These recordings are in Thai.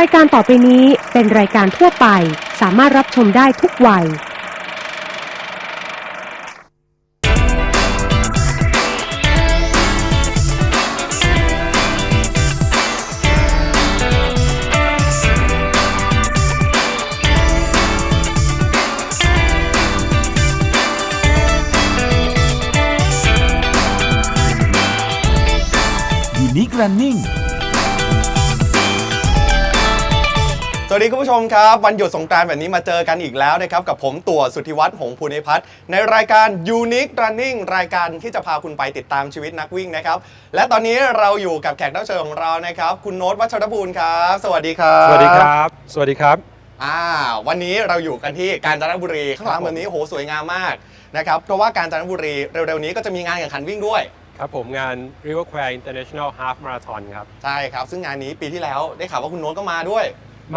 รายการต่อไปนี้เป็นรายการทั่วไป สามารถรับชมได้ทุกวัย Unique Running วัสดีคุณผู้ชมครับวันหยุดสงกรานต์แบบนี้มาเจอกันอีกแล้วนะครับกับผมตัวสุทธิวัฒน์หงษ์ภูนิพัฒน์ในรายการ Unique Running รายการที่จะพาคุณไปติดตามชีวิตนักวิ่งนะครับและตอนนี้เราอยู่กับแขกรับเชิญของเรานะครับคุณโน้ตวัชรบูรณ์ครับสวัสดีครับสวัสดีครับ สวัสดีครับอ่าวันนี้เราอยู่กันที่กาญจนบุรีข้างหลังแบบนี้โหสวยงามมากนะครับเพราะว่ากาญจนบุรีเร็วๆนี้ก็จะมีงานแข่งขันวิ่งด้วยครับผมงาน River Quay International Half Marathon ครับใช่ครับซึ่งงานนี้ปีที่แล้วได้ข่าวว่าคุณโน้ตก็มาด้วย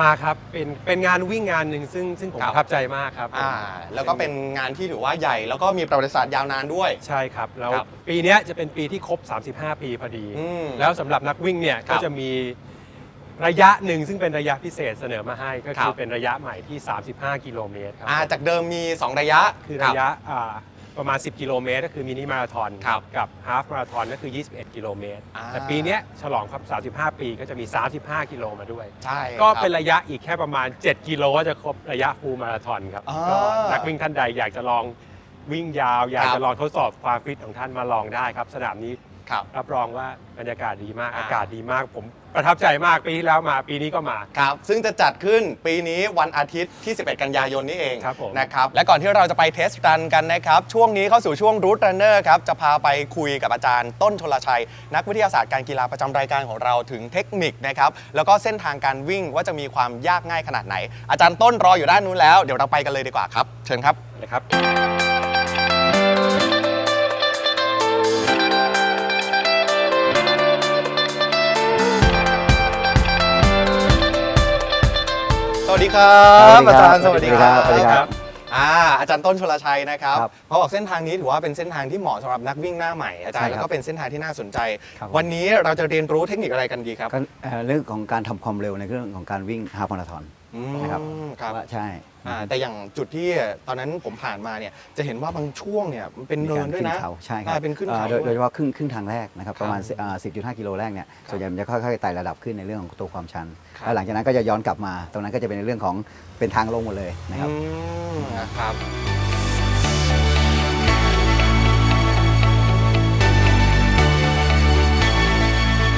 มาครับเป็นเป็นงานวิ่งงานหนึ่งซึ่งซึ่งผมครับประทับใจมากครับอ่าแล้วก็เป็นงานที่ถือว่าใหญ่ แล้วก็มีประวัติศาสตร์ยาวนานด้วย ใช่ครับแล้วครับปีเนี้ยจะเป็นปีที่ครบ 35 ปีพอดี อืมแล้วสำหรับนักวิ่งเนี่ยครัก็บจะมีระยะหนึ่งซึ่งเป็นระยะพิเศษเสนอมาให้ก็ครัคือบ เป็นระยะใหม่ที่ 35 กิโลเมตรครับอ่าจากเดิมมี 2 ระยะคือระยะอ่า ประมาณ 10 กิโลเมตรก็คือมินิมาราธอนครับกับฮาฟมาราธอนก็คือ 21 กิโลเมตร อ่า แต่ปีเนี้ยฉลองครับ35 ปีก็จะมี 35 กิโลมาด้วย ใช่ก็ครับเป็นระยะอีกแค่ประมาณ 7 กิโลก็จะครบระยะฟูลมาราธอนครับอ่าก็นักวิ่งท่านใดอยากจะลองวิ่งยาว อยากครับจะลองทดสอบความฟิตของท่านมาลองได้ครับ สนามนี้ครับ รับรองว่าบรรยากาศดีมาก อ่า อากาศดีมากผม ประทับใจมากปีที่แล้วมาปีนี้ก็มา ครับ ซึ่งจะจัดขึ้นปีนี้วันอาทิตย์ที่ 11 กันยายนนี้เองครับผม นะครับ และก่อนที่เราจะไปเทสรันกันนะครับ ช่วงนี้เข้าสู่ช่วงรูทรันเนอร์ครับ จะพาไปคุยกับอาจารย์ต้นชลชัย นักวิทยาศาสตร์การกีฬาประจำรายการของเราถึงเทคนิคนะครับ แล้วก็เส้นทางการวิ่งว่าจะมีความยากง่ายขนาดไหน อาจารย์ต้นรออยู่ด้านนู้นแล้ว เดี๋ยวเราไปกันเลยดีกว่าครับ เชิญครับ นะครับ วัสดีครับสวัสดีครับอาจารย์สวัสดีครับสวัสดีครับอ่าอาจารย์ต้นชลชัยนะครับครับเขาบอกเส้นทางนี้ถือว่าเป็นเส้นทางที่เหมาะสำหรับนักวิ่งหน้าใหม่อาจารย์ใช่ครับแล้วก็เป็นเส้นทางที่น่าสนใจ ครับวันนี้เราจะเรียนรู้เทคนิคอะไรกันดีครับ ก็เอ่อเรื่องของการทำความเร็วในเรื่องของการวิ่งฮาล์ฟมาราธอน อืมนะครับครับ ว่าใช่ อ่าแต่อย่างจุดที่ตอนนั้นผมผ่านมาเนี่ยจะเห็นว่าบางช่วงเนี่ยมันเป็นมีเนิกานรด้วยขึ้นนะเขาใช่ครัอ่าบเป็นขึ้นอ่าเขาโดยด้วยโดยเฉพาะครึ่งครึ่งทางแรกนะครับประมาณครับอ่า10.5 กิโลแรกเนี่ยส่วนใหญ่มันจะค่อยๆไต่ระดับขึ้นในเรื่องของตัวความชัน ครับ แล้วหลังจากนั้นก็จะย้อนกลับมา ตรงนั้นก็จะเป็นในเรื่องของเป็นทางลงหมดเลยนะครับ อืมนะครับ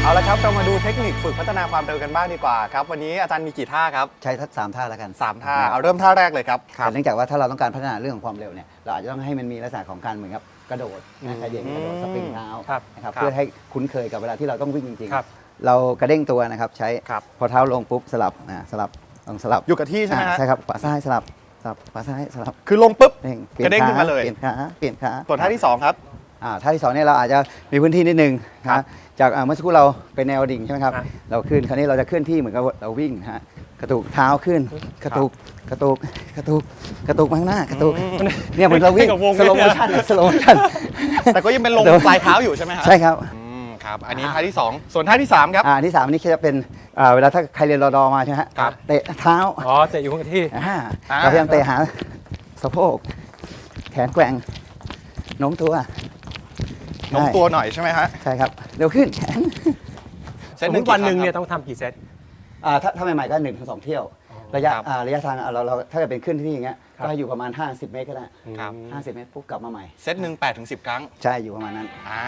เอาละครับเรามาดูเทคนิคฝึกพัฒนาความเร็วกันบ้างดีกว่าครับวันนี้อาจารย์มีกี่ท่าครับใช้ทักสามท่าแล้วกันสามท่านะครับเอาเริ่มท่าแรกเลยครับแต่เนื่องจากว่าถ้าเราต้องการพัฒนาเรื่องของความเร็วเนี่ยเราอาจจะต้องให้มันมีลักษณะของการเหมือนกับกระโดดนะขยับกระโดดสปริงเท้าครับนะครับครับเพื่อให้คุ้นเคยกับเวลาที่เราต้องวิ่งจริงครับๆเรากระเด้งตัวนะครับใช้ครับพอเท้าลงปุ๊บสลับนะสลับลองสลับอยู่กับที่ใช่ไหมอ่าฮะใช่ครับขวาซ้ายสลับสลับขวาซ้ายสลับคือลงปุ๊บเด้งกระเด้งขึ้นมาเลยเปลี่ยนขาเปลี่ยนขาส่วนท่าที่สองครับ อ่าท่าที่สองเนี่ยเราอาจจะมีพื้นที่นิดนึงครับนะจากอ่าเมื่อสักครู่เราเป็นแนวดิ่งใช่ไหมครับครับ เราขึ้นคราวนี้เราจะเคลื่อนที่เหมือนกับเราวิ่งฮะกระตุกเท้าขึ้น กระตุกกระตุกกระตุกกระตุกมาข้างหน้ากระตุกเนี่ยเหมือนเราวิ่งให้กับวงสโลโมเนี่ยชั่นสโลโมชั่นแต่ก็ยังเป็นลงเดี๋ยวปลายเท้าอยู่ใช่ไหมฮะใช่ครับอืมครับอันนี้ท่าที่สองส่วนท่าที่สามครับอ่าอันที่สามอันนี้จะเป็นอ่าเวลาถ้าใครเรียนรอดอมาใช่ไหมฮะครับเตะเท้าอ๋อแต่อยู่คงที่อ่าอ่าเราพยายามเตะหาสะโพกแขนแกว่งโน้มตัว โน้มตัวหน่อยใช่ไหมฮะใช่ครับ เร็วขึ้นแขนเซสตมหมนึ่งติวันหนึ่งกี่เนี่ยครั้ต้องทำกี่เซต อ่าถ้าถ้าใหม่ๆก็หนึ่งถึงสองเที่ยว ระยะครับอ่าระยะทางอ่าเราเราถ้าเกิดเป็นขึ้นที่อย่างเงี้ยครับ ก็ให้อยู่ประมาณ 50 เมตรก็ได้ ครับ 50 เมตรปุ๊บกลับมาใหม่ เซตหนึ่งแปดถึงสิบครั้ง ใช่อยู่ประมาณนั้น อ่า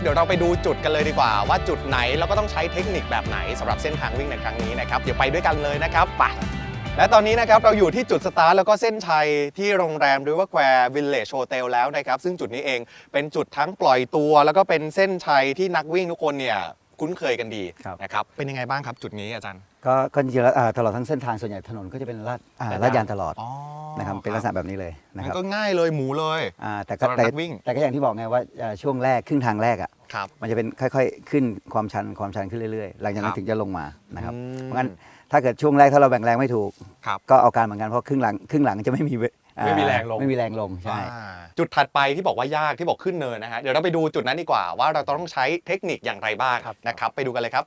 เดี๋ยวเราไปดูจุดกันเลยดีกว่า ว่าจุดไหนแล้วก็ต้องใช้เทคนิคแบบไหนสำหรับเส้นทางวิ่งในครั้งนี้นะครับ เดี๋ยวไปด้วยกันเลยนะครับไป และตอนนี้นะครับเราอยู่ที่จุดสตาร์ทแล้วก็เส้นชัยที่โรงแรมหรือว่าแควร์วิลเลจโฮเทลแล้วนะครับ ซึ่งจุดนี้เองเป็นจุดทั้งปล่อยตัว แล้วก็เป็นเส้นชัยที่นักวิ่งทุกคนเนี่ยคุ้นเคยกันดีครับ นะครับเป็นยังไงบ้างครับจุดนี้อาจารย์ ก็ก็จริงๆแล้วอ่าตลอดทั้งเส้นทางส่วนใหญ่ถนนก็จะเป็นลาดอ่าลาดยางตลอดอ๋อนะครับเป็นลักษณะแบบนี้เลยนะมัคนรับก็ง่ายเลยหมูเลย อ่าแต่ก็สำหรับแต่นักวิ่ง แต่ก็อย่างที่บอกไงว่าอ่าช่วงแรกครึ่งทางแรกอะครับ มันจะเป็นค่อย ๆ ขึ้นความชันความชันขึ้นเรื่อยๆ หลังจากนั้ครันบถึงจะลงมานะครับอืม เพราะงั้น ถ้าเกิดช่วงแรกถ้าเราแบ่งแรงไม่ถูกก็เอาการเหมือนกันเพราะครึ่งหลังครึ่งหลังจะไม่มีไม่มีแรงลง ไม่มีแรงลงใช่จุดถัดไปที่บอกว่ายากที่บอกขึ้นเนินนะฮะเดี๋ยวเราไปดูจุดนั้นดีกว่าว่าเราต้องใช้เทคนิคอย่างไรบ้างนะครับไปดูกันเลยครับ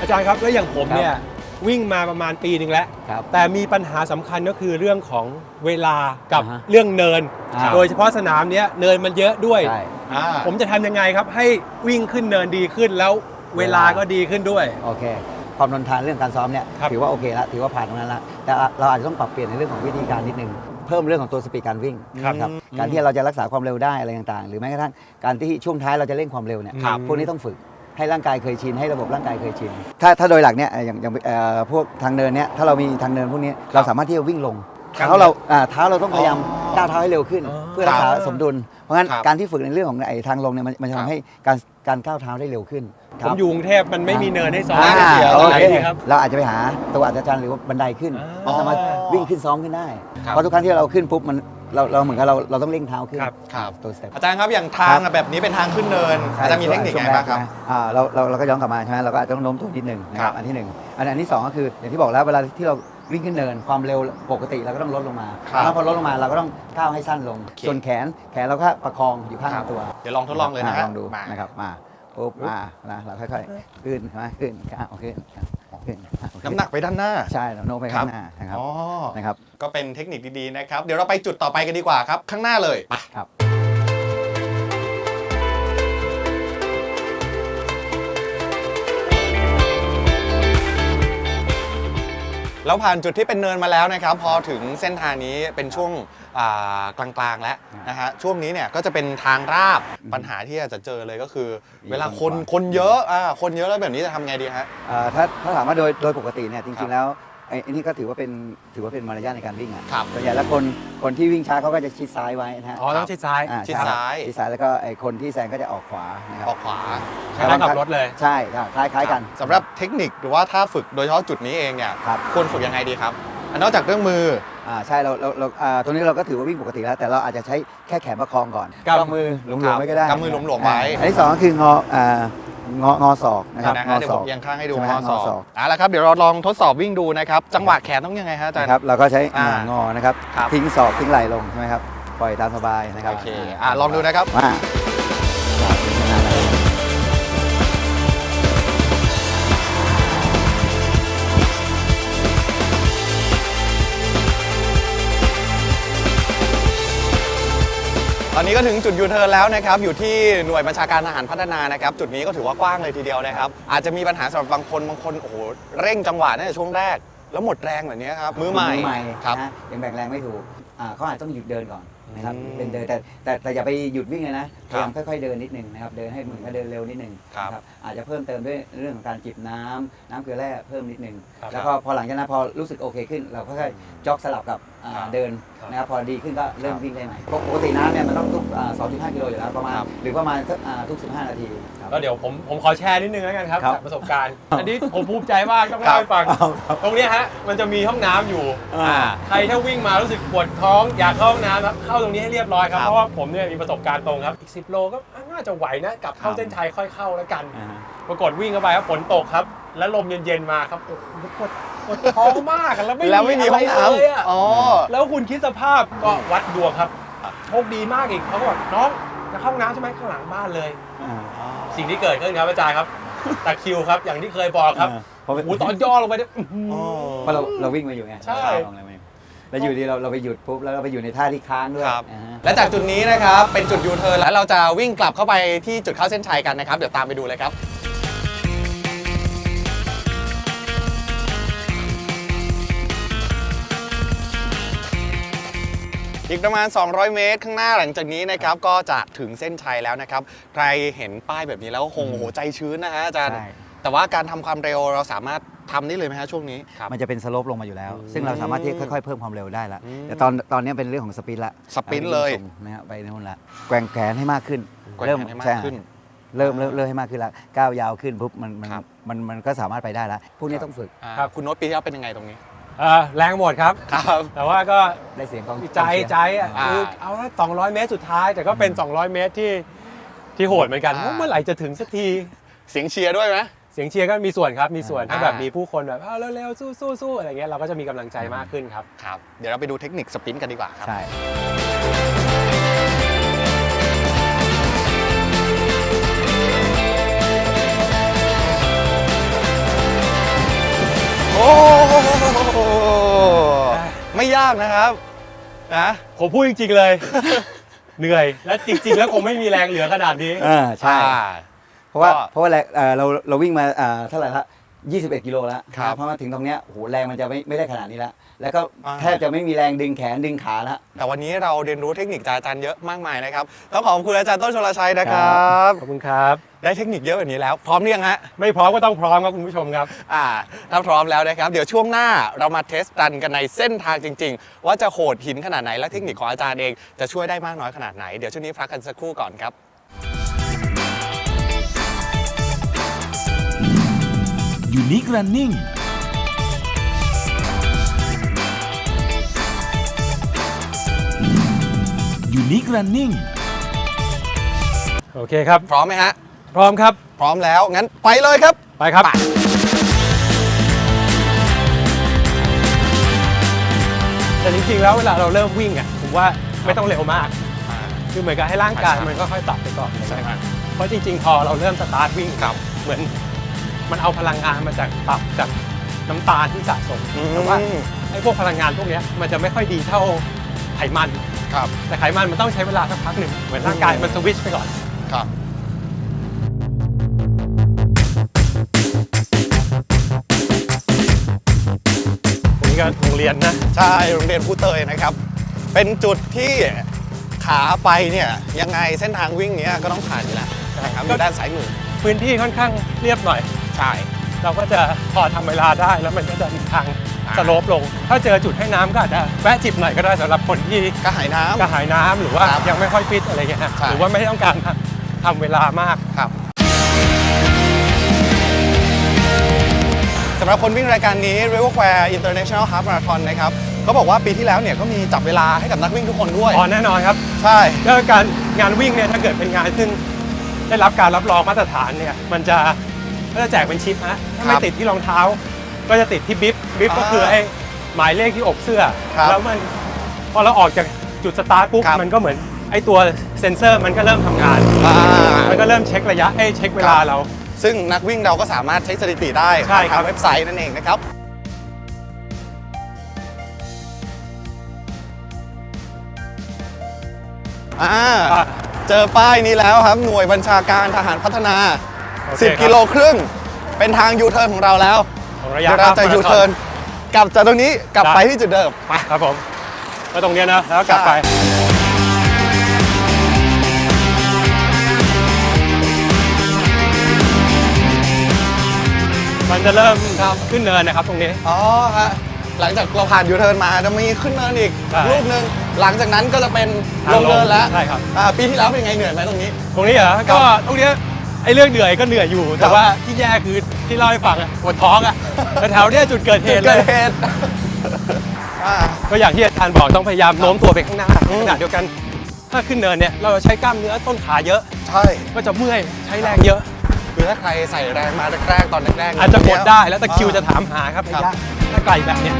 อาจารย์ครับแล้วอย่างผมเนี่ย วิ่งมาประมาณปีหนึ่งแล้ว ครับ แต่มีปัญหาสำคัญก็คือเรื่องของเวลากับอ่าฮะเรื่องเนิน อ่า โดยเฉพาะสนามเนี้ยเนินมันเยอะด้วย ใช่ อ่าผมจะทำยังไงครับให้วิ่งขึ้นเนินดีขึ้นแล้วเวลาก็ดีขึ้นด้วย โอเค ความทนทานเรื่องการซ้อมเนี่ยครับ ถือว่าโอเคแล้วถือว่าผ่านตรงนั้นแล้วแต่เราอาจจะต้องปรับเปลี่ยนในเรื่องของวิธีการนิดนึง เพิ่มเรื่องของตัวสปีดการวิ่งครับครับการที่เราจะรักษาความเร็วได้อะไรต่างๆ หรือแม้กระทั่งการที่ช่วงท้ายเราจะเร่งความเร็วเนี่ยครับ พวกนี้ต้องฝึก ให้ร่างกายเคยชินให้ระบบร่างกายเคยชิน ถ้าถ้าโดยหลักเนี่ยเอ่ออย่างอย่างเอ่อพวกทางเนินเนี่ยถ้าเรามีทางเนินพวกนี้เราสามารถที่จะวิ่งลงครับเท้าเราอ่าเท้าเราต้องพยายามอ๋อก้าวเท้าให้เร็วขึ้น อ๋อเพื่อรักษาสมดุล เพราะงั้นครับการที่ฝึกในเรื่องของไอ้ทางลงเนี่ยมันมันจะครับ ทำให้การการก้าวเท้าได้เร็วขึ้นคผรับมอยู่กรุงเทพมันไม่มีเนินให้ซ้อมอ่าเสียโอไหนเคดีครับ เราอาจจะไปหาตัวอัศจรรย์หรือว่าบันไดขึ้นอ๋อเราสามารถ วิ่งขึ้นซ้อมขึ้นได้ ครับ เพราะทุกครั้งที่เราขึ้นปุ๊บมันเราเราเหมือนกับเราเราต้องเร่งเท้าขึ้นครับครับ ตัวสเต็ป อาจารย์ครับอย่างทางอะแบบนี้เป็นทางขึ้นเนินอาจารย์มีเทคนิคช่วไงบ้างครับแกนะอ่าเราเราเราก็ย้อนกลับมาใช่ไหมเราก็อาจจะต้องโน้มตัวนิดหนึ่งนะคครัรับบอันที่หนึ่งอันอันที่สองก็คืออย่างที่บอกแล้วเวลาที่เราวิ่งขึ้นเนินความเร็วปกติเราก็ต้องลดลงมาครับแล้วพอลดลงมาเราก็ต้องก้าวให้สั้นลง โอเค ส่วนแขนแขนเราก็ประคองอยู่ข้างครับตัวเดี๋ยวลองทดลองเลยนะาฮะลองดูมา นะครับมาปุ๊บมานะเราค่อยๆขึ้นมาขึ้นก้าวขึ้น ขึ้นก้าวขึ้น้ำหนักไปด้านหน้า ใช่เราโน้มไปข้างหน้านะครับอ๋อ นะครับ ก็เป็นเทคนิคดีๆนะครับ เดี๋ยวเราไปจุดต่อไปกันดีกว่าครับ ข้างหน้าเลยไปครับแล้วผ่านจุดที่เป็นเนินมาแล้วนะครับ พอถึงเส้นทางนี้เป็นช่วง อ่ากลางๆแล้วนะฮะช่วงนี้เนี่ยก็จะเป็นทางราบปัญหาที่อาจจะเจอเลยก็คือมีเวลาคนคนขวางคนเยอะอ่าคนเยอะแล้วแบบนี้จะทำไงดีฮะ เอ่อถ้าถ้าถามว่าโดยโดยปกติเนี่ยจครัริบงๆแล้วไอ้ไอ้นี่ก็ถือว่าเป็นถือว่าเป็นมารยาทในการวิ่งอะครับ ส่วนใหญ่แล้วคนคนที่วิ่งช้าเขาก็จะชิดซ้ายไว้นะฮะอ๋อต้องชิดซ้าย อ่าชิดใช่ซ้าย ชิดซ้ายแล้วก็ไอ้คนที่แซงก็จะออกขวานะครับ ออกขวาคล้ายๆกับรถเลย ใช่ครับคล้ายคล้ายๆกันสำหรับเทคนิคหรือว่าท่าฝึกโดยเฉพาะจุดนี้เองเนี่ยครับ ควรฝึกยังไงดีครับอั นนอกจากเรื่องมือ อ่าใช่เราเราเราอ่าตรงนี้เราก็ถือว่าวิ่งปกติแล้ว แต่เราอาจจะใช้แค่แขนประคองก่อนกำกำมือหลวมๆไว้ก็ได้กำมือหลวมๆไว้ อ่าอันที่สองก็คืองออ่างองอศอกนะครับนะงฮะอเดี๋ยวศผอกมเอียงข้างให้ดูใช่ไหมงอฮะศงอศออกกเอาละครับเดี๋ยวเราลองทดสอบวิ่งดูนะครับ จังหวะแขนต้องยังไงฮะอาจารย์ นะครับเราก็ใช้อ่าอ่างอนะครับครับ ทิ้งศอกทิ้งไหล่ลงใช่ไหมครับปล่อยตามสบายนะครับโอเคอะลองดูนะครับ มา อนนี้ก็ถึงจุดยูเทิร์นแล้วนะครับอยู่ที่หน่วยบัญชาการทหารพัฒนานะครับจุดนี้ก็ถือว่ากว้างเลยทีเดียวนะครับอาจจะมีปัญหาสำหรับบางคนบางคนโอ้โหเร่งจังหวะตั้งแต่ช่วงแรก แล้วหมดแรงแบบนี้ครับมือใหม่มือใหม่ครับ นะยังแบ่งแรงไม่ถูกอ่าเขาอาจจะต้องหยุดเดินก่อนนะครับอืมเป็นเดินแต่แต่แต่อย่าไปหยุดวิ่งเลยนะพครับยายามค่อยๆเดินนิดนึงนะครับเดินให้เหมือนกับเดินเร็วนิดนึงครับ นะอาจจะเพิ่มเติมด้วยเรื่องของการจิบน้ำน้ำเกลือแร่เพิ่มนิดนึง ครับ แล้วก็พอหลังจากนั้นพอรู้สึกโอเคขึ้น เราค่อยๆจ็อกสลับกับ อ่าครับเดินครับนะครับพอดีขึ้นก็เริ่มครับวิ่งได้ใหม่ปกติน้ำเนี่ยมันต้องทุกอ่า2.5 กิโลอยู่แล้วประมาณครับ หรือประมาณสักอ่าทุก 15 นาทีครับ ก็เดี๋ยวผมผมขอแชร์นิดนึงแล้วกันครับครับจากประสบการณ์ อันนี้ผมภูมิใจมากต้องเล่าให้ฟังตรงเนี้ยฮะมันจะมีห้องน้ำอยู่อ่าใครถ้าวิ่งมารู้สึกปวดท้องอยากเข้าห้องน้ำครับเข้าตรงนี้ให้เรียบร้อยครับครับเพราะว่าผมเนี่ยมีประสบการณ์ตรงครับอีก10โลก็น่าจะไหวนะกลับเข้าครับ เส้นชัยค่อยเข้าแล้วกัน อ่าฮะปรากฏวิ่งเข้าไปครับฝนตกครับ แล้วลมเย็นๆมาครับโอ้โหปวด ปวดท้องมากอะแล้วไม่แล้วไม่มีห้องน้ะไรเลยอะำอ๋อ แล้วคุณคิดสภาพก็วัดดวงครับโชคดีมากอีกเขาก็บอกน้องจะเข้าห้องน้ำใช่ไหมข้างหลังบ้านเลยอ่าสิ่งที่เกิดขึ้นครับอาจารย์ครับตะคริวครับ อย่างที่เคยบอกครับอ่าเพราะโอ้โหตอนย่อลงไปเนี่ยอื้อหือ เพราะเราเราวิ่งมาอยู่ไงใช่ เราลองอะไรมาอยู่แล้วอยู่ดีเราเราไปหยุดปุ๊บแล้วเราไปอยู่ในท่าที่ค้างด้วยครับ อ่าฮะ และจากจุดนี้นะครับ เป็นจุดยูเทิร์นแล้วเราจะวิ่งกลับเข้าไปที่จุดเข้าเส้นชัยกันนะครับ เดี๋ยวตามไปดูเลยครับ อีกประมาณ 200 เมตรข้างหน้าหลังจากนี้นะครับก็จะถึงเส้นชัยแล้วนะครับ ใครเห็นป้ายแบบนี้แล้วก็คงโอ้โหใจชื้นนะฮะอาจารย์ ใช่แต่ว่าการทำความเร็วเราสามารถทำได้เลยไหมฮะช่วงนี้ครับ มันจะเป็นสโลปลงมาอยู่แล้ว ซึ่งเราสามารถที่ค่อยๆเพิ่มความเร็วได้ละอืมแต่ตอนตอนนี้เป็นเรื่องของสปรินต์ละสปรินต์เลยส่งนะครับไปนู่นละแกว่งแขนให้มากขึ้นแกว่งแขนให้มากขึ้น ใช่เริ่มเริ่มเริ่มให้มากขึ้นละก้าวยาวขึ้นปุ๊บมันมันครับ มันมันก็สามารถไปได้ละพวกนี้ต้องฝึก อ่าครับ คุณโน้ตปีที่แล้วเป็นยังไงตรงนี้ เอ่อแรงหมดครับ ครับ แต่ว่าก็ได้เสียงของใจใจอะอ่า คือเอาละ200 เมตรสุดท้าย แต่ก็เป็น 200 เมตรที่ที่โหดเหมือนกันอ่าว่าเมื่อไหร่จะถึงสักที เสียงเชียร์ด้วยไหม เสียงเชียร์ก็มีส่วนครับ มีส่วนอ่าถ้าแบบมีผู้คนแบบเอาเร็วๆสู้ๆสู้อะไรเงี้ยเราก็จะมีกำลังใจมากขึ้นครับ ครับ เดี๋ยวเราไปดูเทคนิคสปรินต์กันดีกว่าครับ ใช่ค อ้โหไม่ยากนะครับนะผมพูดจริงๆเลย เหนื่อย และจริง ๆ แล้วคงไม่มีแรงเหลือขนาดนี้อ่าใช่ อ่า เพราะว่าก็ เพราะว่าแรงเอ่อเราเราวิ่งมาอ่าเท่าไหร่ละ 21 กิโลแล้วครับเพราะมาถึงตรงเนี้ยโอ้โหแรงมันจะไม่ไม่ได้ขนาดนี้แล้วแล้วก็อ่า แทบจะไม่มีแรงดึงแขนดึงขาแล้วแต่วันนี้เราเรียนรู้เทคนิคจากอาจารย์เยอะมากมายนะครับต้องขอบคุณอาจารย์ต้นชลชัยนะครับ ขอบคุณครับ ได้เทคนิคเยอะแบบนี้แล้ว พร้อมหรือยังฮะ ไม่พร้อมก็ต้องพร้อมครับคุณผู้ชมครับ อ่าถ้าพร้อมแล้วนะครับ เดี๋ยวช่วงหน้าเรามาเทสรันกันในเส้นทางจริง ๆ ว่าจะโหดหินขนาดไหนและเทคนิคของอาจารย์เองจะช่วยได้มากน้อยขนาดไหน เดี๋ยวช่วงนี้พักกันสักครู่ก่อนครับ Unique Running ยูนิค Running โอเคครับ พร้อมไหมฮะ พร้อมครับ พร้อมแล้ว งั้นไปเลยครับ ไปครับ แต่จริงๆแล้วเวลาเราเริ่มวิ่งอะผมว่าไม่ต้องเร็วมาก คือเหมือนกับให้ร่างกายใช่ มันก็ค่อยๆปรับไปก่อนใช่ครับเพราะจริงๆ พอเราเริ่มสตาร์ทวิ่งครับเหมือน มันเอาพลังงานมาจากปรับจากน้ำตาลที่สะสมแต่ว่าไอ้พวกพลังงานพวกเนี้ยมันจะไม่ค่อยดีเท่าไขมัน ครับ แต่ไขมันมันต้องใช้เวลาสักพักหนึ่งเหมือนร่างกายมันสวิตช์ไปก่อน ครับ ผมก็โรงเรียนนะใช่โรงเรียนผู้เตยนะครับ เป็นจุดที่ขาไปเนี่ยยังไงเส้นทางวิ่งเนี้ยก็ต้องผ่านอยู่แล้วนะครับอยู่ด้านซ้ายมือพื้นที่ค่อนข้างเรียบหน่อย ใช่ เราก็จะพอทำเวลาได้แล้วมันก็จะมีทางอ่าสโลปลง ถ้าเจอจุดให้น้ำก็อาจจะแวะจิบหน่อยก็ได้สำหรับคนที่กระหายน้ำ กระหายน้ำหรือว่าครับยังไม่ค่อยฟิตอะไรเงี้ยฮะใช่ หรือว่าไม่ต้องการทำเวลามาก ครับสำหรับคนวิ่งรายการนี้ River Square International Half Marathon นะครับเขาบอกว่าปีที่แล้วเนี่ยก็มีจับเวลาให้กับนักวิ่งทุกคนด้วย อ๋อแน่นอนครับใช่ก็การงานวิ่งเนี่ยถ้าเกิดเป็นงานซึ่งได้รับการรับรองมาตรฐานเนี่ยมันจะ ก็จะแจกเป็นชิปฮะถ้าไม่ติดที่รองเท้า ก็จะติดที่บิ๊บบิ๊บก็คือไอ้หมายเลขที่อกเสื้อ ครับแล้วมันพอเราออกจากจุดสตาร์ทปุ๊บครับ มันก็เหมือนไอ้ตัวเซ็นเซอร์มันก็เริ่มทำงาน อ่า มันก็เริ่มเช็คระยะเอ้ยเช็คเวลาเรา ซึ่งนักวิ่งเราก็สามารถเช็คสถิติได้ใช่ครับ ทางเว็บไซต์นั่นเองนะครับ อ่า อะ เจอป้ายนี้แล้วครับ หน่วยบัญชาการทหารพัฒนาโอเคครับ 10 กิโลครึ่ง เป็นทางยูเทิร์นของเราแล้วของระยะเดี๋ยวเราจะ half ยู marathon เทิร์นกลับจากตรงนี้กลับได้ไปที่จุดเดิมไปครับผมก็ตรงเนี้ยนะแล้วกลับไปมันจะเริ่มขึ้นเนินนะครับตรงนี้ อ๋อฮะ หลังจากเราผ่านยูเทิร์นมาจะมีขึ้นเนินอีกใช่รูปหนึ่ง หลังจากนั้นก็จะเป็นทางลงเนินแล้ว ใช่ครับอ่าปีที่แล้วเป็นไงเหนื่อยไหมตรงนี้ ตรงนี้เหรอ ก็ตรงเนี้ย ไอ้เรื่องเหนื่อยก็เหนื่อยอยู่ แต่ว่าที่แย่คือที่เล่าให้ฟังอะปวดท้องอะแต่แถวเนี้ยจุดเกิดเหจุดตุเลเกิดย เหตุอ่า ก็อย่างที่อาจารย์บอกต้องพยายามโน้มตัวไปข้างหน้าอืม ขณะเดียวกัน ถ้าขึ้นเนินเนี่ยเราจะใช้กล้ามเนื้อต้นขาเยอะ ใช่ ก็จะเมื่อยใช้แรงเยอะ คือถ้าใครใส่แรงมาแรกๆตอนแรกๆอาจจะกดได้แล้วตะคริวจะอ่าถามหาครับครัระบยะถ้าไกลแบบเนี้ย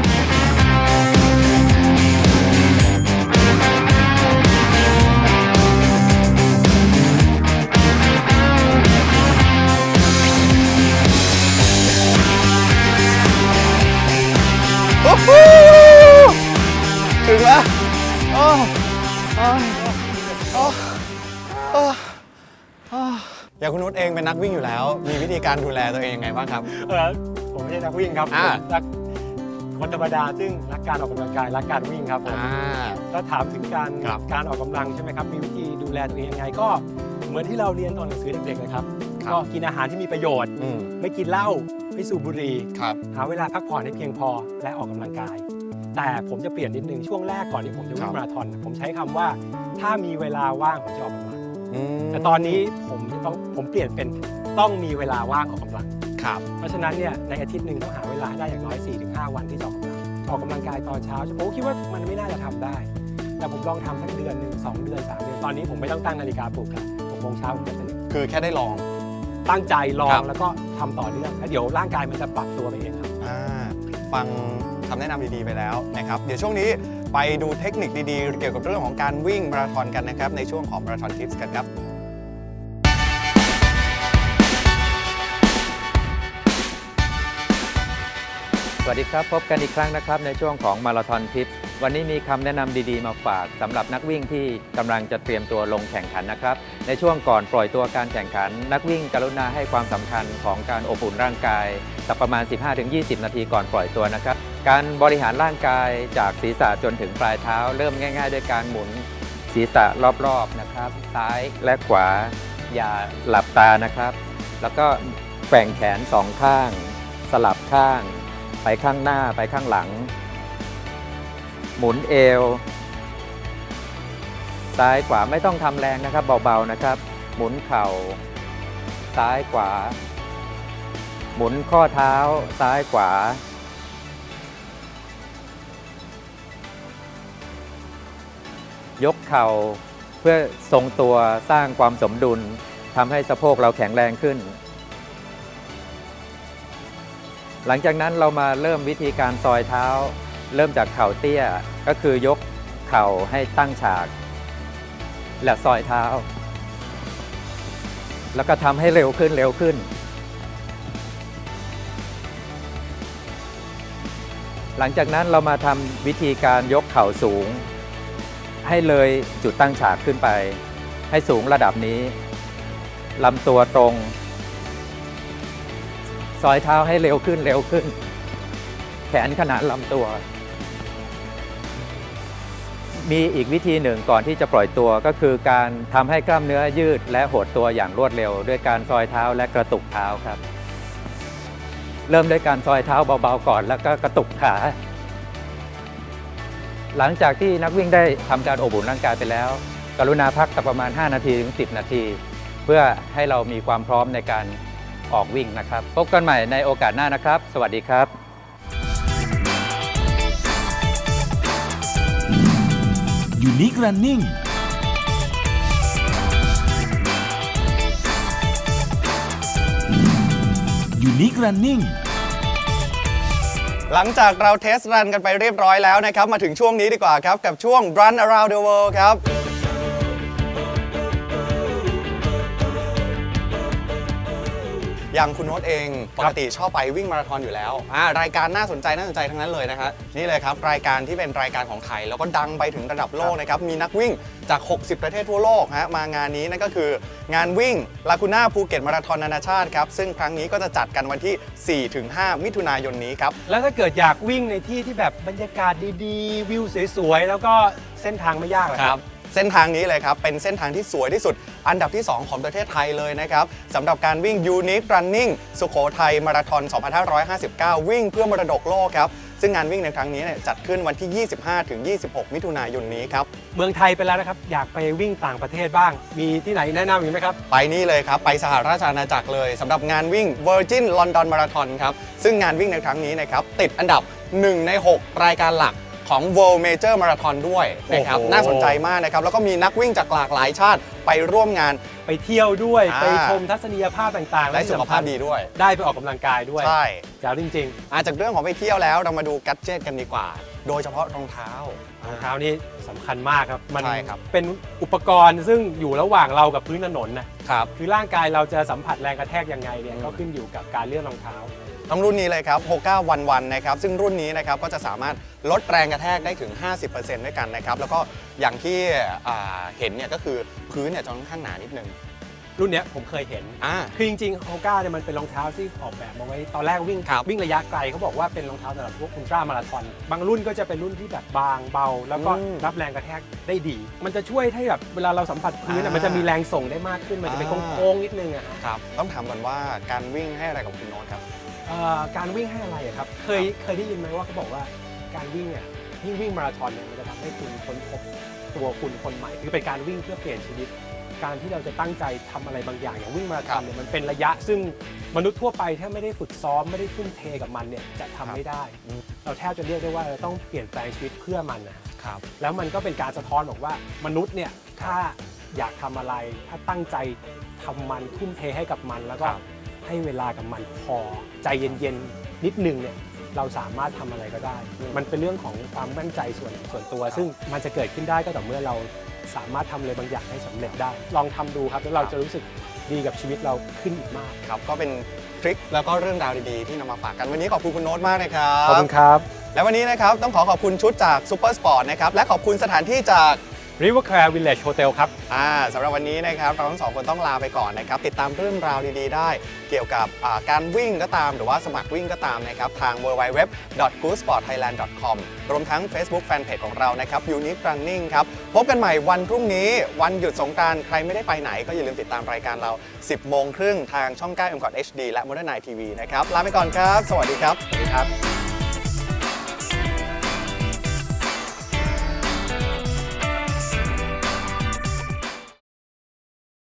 โอ้โหถึงแล้วโอ้โอ้โอ้โอ้โอ้อย่างคุณนุชเองเป็นนักวิ่งอยู่แล้ว มีวิธีการดูแลตัวเองยังไงบ้างครับ เออผมไม่ใช่นักวิ่งครับอ่า ผมนักคนธรรมดาซึ่งรักการออกกำลังกายรักการวิ่งครับผมอ่า ถ้าถามถึงการครับ การออกกำลังใช่ไหมครับมีวิธีดูแลตัวเองยังไงก็เหมือนที่เราเรียนตอนหนังสือเด็กๆเลยครับครับก็กินอาหารที่มีประโยชน์ อืม ไม่กินเหล้า ไม่สูบบุหรี่ครับ หาเวลาพักผ่อนให้เพียงพอและออกกำลังกาย แต่ผมจะเปลี่ยนนิดนึงช่วงแรกก่อนที่ผมจะวิ่ครังบมาราธอนผมใช้คำว่า ถ้ามีเวลาว่างผมจะออกกำลังอืมแต่ตอนนี้ผมจะต้องผมเปลี่ยนเป็นต้องมีเวลาว่างออกกำลังครับเพราะฉะนั้นเนี่ยในอาทิตย์หนึ่งต้องหาเวลาให้ได้อย่างน้อย 4-5 วันที่จะออกกำลังออกกำลังกายตอนเช้าผมคิดว่ามันไม่น่าจะทำได้ แต่ผมลองทำสักเดือนหนึ่งสองเดือนสามเดือนตอนนี้ผมไม่ต้องตั้งนาฬิกาปลุกแล้วหกโมงเช้าผมจะตื่นคือแค่ได้ลอง ตั้งใจลอครังบแล้วก็ทำต่อเนื่องแล้วเดี๋ยวร่างกายมันจะปรับตัวไปเองครับ อ่าฟังคำแนะนำดีๆไปแล้วนะครับ เดี๋ยวช่วงนี้ไปดูเทคนิคดีๆ เกี่ยวกับเรื่องของการวิ่งมาราธอนกันนะครับ ในช่วงของมาราธอนทิปส์กันครับกสวัสดีครับ พบกันอีกครั้งนะครับในช่วงของมาราธอนทิป วันนี้มีคำแนะนำดีๆ มาฝากสำหรับนักวิ่งที่กำลังจะเตรียมตัวลงแข่งขันนะครับ ในช่วงก่อนปล่อยตัวการแข่งขัน นักวิ่งกรุณาให้ความสำคัญของการอบอุ่นร่างกายสักประมาณ 15-20 นาทีก่อนปล่อยตัวนะครับ การบริหารร่างกายจากศีรษะจนถึงปลายเท้า เริ่มง่าย ๆ ด้วยการหมุนศีรษะรอบๆนะครับ ซ้ายและขวาอย่าหลับตานะครับ แล้วก็แกว่งแขนสองข้าง สลับข้าง ไปข้างหน้าไปข้างหลัง หมุนเอว ซ้ายขวาไม่ต้องทำแรงนะครับ เบาๆนะครับ หมุนเข่า ซ้ายขวา หมุนข้อเท้า ซ้ายขวา ยกเข่าเพื่อทรงตัวสร้างความสมดุลทำให้สะโพกเราแข็งแรงขึ้น หลังจากนั้นเรามาเริ่มวิธีการซอยเท้า เริ่มจากเข่าเตี้ย ก็คือยกเข่าให้ตั้งฉาก และซอยเท้า แล้วก็ทำให้เร็วขึ้นเร็วขึ้น หลังจากนั้นเรามาทำวิธีการยกเข่าสูง ให้เลยจุดตั้งฉากขึ้นไป ให้สูงระดับนี้ลำตัวตรง ซอยเท้าให้เร็วขึ้นเร็วขึ้น แขนขนาดลำตัว มีอีกวิธีหนึ่งก่อนที่จะปล่อยตัวก็คือการทำให้กล้ามเนื้อยืดและหดตัวอย่างรวดเร็ว ด้วยการซอยเท้าและกระตุกเท้าครับ เริ่มด้วยการซอยเท้าเบาๆก่อนแล้วก็กระตุกขา หลังจากที่นักวิ่งได้ทำการอบอุ่นร่างกายไปแล้ว กรุณาพักสักประมาณ 5 นาทีถึง 10 นาที เพื่อให้เรามีความพร้อมในการออกวิ่งนะครับ พบกันใหม่ในโอกาสหน้านะครับ สวัสดีครับ ยูนิครันนิ่งยูนิครันนิ่งหลังจากเราเทสรันกันไปเรียบร้อยแล้วนะครับ มาถึงช่วงนี้ดีกว่าครับ กับช่วง Run Around the World ครับ อย่างคุณโน้ตเอง ปกติชอบไปวิ่งมาราธอนอยู่แล้วอ่ารายการน่าสนใจน่าสนใจทั้งนั้นเลยนะฮะนี่เลยครับรายการที่เป็นรายการของไทยแล้วก็ดังไปถึงระดับโลกนะครับมีนักวิ่งจาก 60 ประเทศทั่วโลกฮะมางานนี้นั่นก็คืองานวิ่งลาคูน่าภูเก็ตมาราธอนนานาชาติครับซึ่งครั้งนี้ก็จะจัดกันวันที่ 4-5 มิถุนายนนี้ครับแล้วถ้าเกิดอยากวิ่งในที่ที่แบบบรรยากาศดีๆ วิวสวยๆแล้วก็เส้นทางไม่ยากเหรอครับ เส้นทางนี้เลยครับ เป็นเส้นทางที่สวยที่สุด อันดับที่ 2 ของประเทศไทยเลยนะครับสำหรับการวิ่ง Unique Running สุโขทัยมาราธอน 2559 วิ่งเพื่อมรดกโลกครับ ซึ่งงานวิ่งในครั้งนี้เนี่ยจัดขึ้นวันที่ 25-26 มิถุนายนนี้ครับ เมืองไทยไปแล้วนะครับ อยากไปวิ่งต่างประเทศบ้าง มีที่ไหนแนะนำอีกไหมครับ ไปนี่เลยครับ ไปสหราชอาณาจักรเลยสำหรับงานวิ่ง Virgin London Marathon ครับ ซึ่งงานวิ่งในครั้งนี้นะครับติดอันดับ 1 ใน 6 รายการหลัก ของ World Major Marathon ด้วยนะครับโอ้โห น่าสนใจมากนะครับแล้วก็มีนักวิ่งจากหลากหลายชาติไปร่วมงาน ไปเที่ยวด้วย อ่า ไปชมทัศนียภาพต่างๆและสุขภาพดีด้วย ได้ไปออกกำลังกายด้วยใช่ แจ๋วจริงอาจากเรื่องของไปเที่ยวแล้วเรามาดูกั d เจ t กันดีกว่า โดยเฉพาะรองเท้าๆรองเท้านี่สำคัญมากครับ มันใช่ครับ เป็นอุปกรณ์ซึ่งอยู่ระหว่างเรากับพื้นถนนนะครับ คือร่างกายเราจะสัมผัสแรงกระแทกยังไงเนี่ยอืม ก็ขึ้นอยู่กับการเลื่อนรองเท้า ต้องรุ่นนี้เลยครับ69วันวันนะครับ ซึ่งรุ่นนี้นะครับก็จะสามารถลดแรงกระแทกได้ถึง 50%ด้วยกันนะครับ แล้วก็อย่างที่อ่าเห็นเนี่ยก็คือพื้นเนี่ยจะค่อนข้างหนานิดนึง รุ่นเนี้ยผมเคยเห็น อ่า คือจริงๆโฮก้าเนี่ยมันเป็นรองเท้าที่ออกแบบมาไว้ตอนแรกวิ่งครับวิ่งระยะไกลเขาบอกว่าเป็นรองเท้าสำหรับพวกอุลตร้ามาราธอนบางรุ่นก็จะเป็นรุ่นที่แบบบางเบา แล้วก็อืมรับแรงกระแทกได้ดี มันจะช่วยให้แบบเวลาเราสัมผัสพื้นอะอ่ามัมันจะมีแรงส่งได้มากขึ้นมันจะเป็นอ่า โค้งๆนิดนึงอะฮะครับ ต้องถามก่อนว่าการวิ่งให้อะไรกับคุณโน้ตครับ เอ่อการวิ่งให้อะไรอะครับเคยเคยได้ยินไหมว่าเขาบอกว่าการวิ่งเนี่ยยิ่งวิ่งมาราธอนเนี่ยมันจะทำให้คุณค้นพบตัวคุณคนใหม่คือเป็นการวิ่งเพื่อเปลี่ยนชีวิต การที่เราจะตั้งใจทำอะไรบางอย่างอย่างวิ่งมาราธอนเนี่ยมันเป็นระยะ ซึ่งมนุษย์ทั่วไปถ้าไม่ได้ฝึกซ้อมไม่ได้ทุ่มเทกับมันเนี่ยจะทำไม่ได้อืมเราแทบจะเรียกได้ว่าเราต้องเปลี่ยนแปลงชีวิตเพื่อมันนะ ครับ แล้วมันก็เป็นการสะท้อนบอกว่ามนุษย์เนี่ยถ้าอยากทำอะไร ถ้าตั้งใจทำมันทุ่มเทให้กับมัน แล้วก็ครับ ให้เวลากับมันพอ ใจเย็นๆนิดนึงเนี่ยเราสามารถทำอะไรก็ได้ มันเป็นเรื่องของความมั่นใจส่วนส่วนตัว ซึ่งมันจะเกิดขึ้นได้ก็ต่อเมื่อเรา สามารถทำอะไรบางอย่างให้สำเร็จได้ ลองทำดูครับแล้วเราจะรู้สึกดีกับชีวิตเราขึ้นอีกมาก ครับก็เป็นทริคแล้วก็เรื่องราวดีๆ ที่นำมาฝากกันวันนี้ขอบคุณคุณโน้ตมากนะครับขอบคุณครับและวันนี้นะครับต้องขอขอบคุณชุดจาก Super Sport นะครับและขอบคุณสถานที่จาก River Care Village Hotel ครับ อ่าสำหรับวันนี้นะครับเราทั้งสองคนต้องลาไปก่อนนะครับ ติดตามเรื่องราวดีๆ ได้ เกี่ยวกับอ่าการวิ่งก็ตามหรือว่าสมัครวิ่งก็ตามนะครับ ทาง www.goodsportthailand.com รวมทั้ง Facebook Fanpage ของเรานะครับ Unique Running ครับ พบกันใหม่วันพรุ่งนี้ วันหยุดสงกรานต์ใครไม่ได้ไปไหน ก็อย่าลืมติดตามรายการเรา 10 โมงครึ่งทางช่อง9 m c o t HD และ Modern Night TV นะครับลาไปก่อนครับ สวัสดีครับสวัสดีครับ